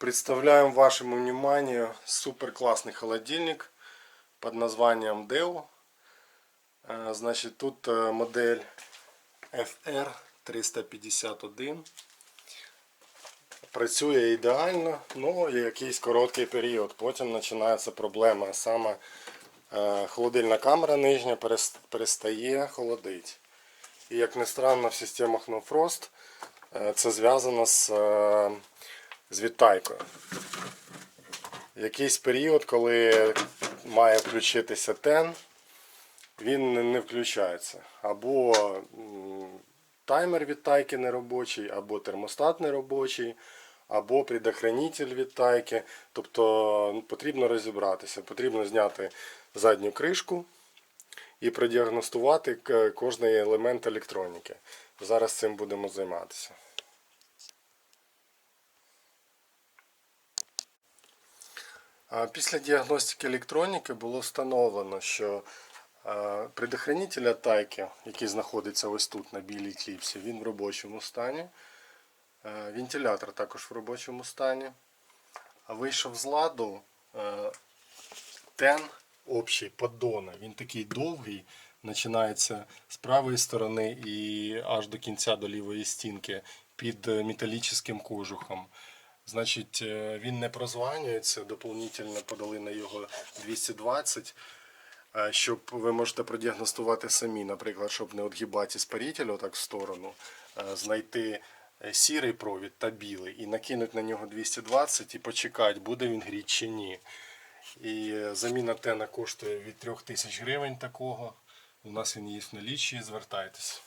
Представляем вашему вниманию супер классный холодильник под названием Deo. Э, Значит, тут э, модель FR351. Працює ідеально, ну якийсь короткий період. Потім починається проблема. а Саме е, холодильна камера нижня перес- перестає холодити. І як не странно, в системах No Frost е, це зв'язано з, е, з відтайкою. Якийсь період, коли має включитися тен, він не- включається. Або таймер відтайки неробочий, або термостат неробочий, або предохранитель відтайки. Тобто потрібно розібратися, потрібно зняти задню кришку і продіагностувати кожний елемент електроніки. Зараз цим будемо займатися. Після діагностики електроніки було встановлено, що е, предохранитель атаки, який знаходиться ось тут на білій кліпсі, він в робочому стані. Е, Вентилятор також в робочому стані. А вийшов з ладу е, тен общий поддона. Він такий довгий, починається з правої сторони і аж до кінця до лівої стінки під металічним кожухом. Значить, е, він не прозванюється, доповнительно подали на його 220, е, щоб ви можете продіагностувати самі, наприклад, щоб не відгибати спаритель отак в сторону, е, знайти сірий провід та білий і накинути на нього 220 і почекати, буде він гріти чи ні. І заміна тена коштує від 3000 гривень такого. У нас він є в налічі, звертайтесь.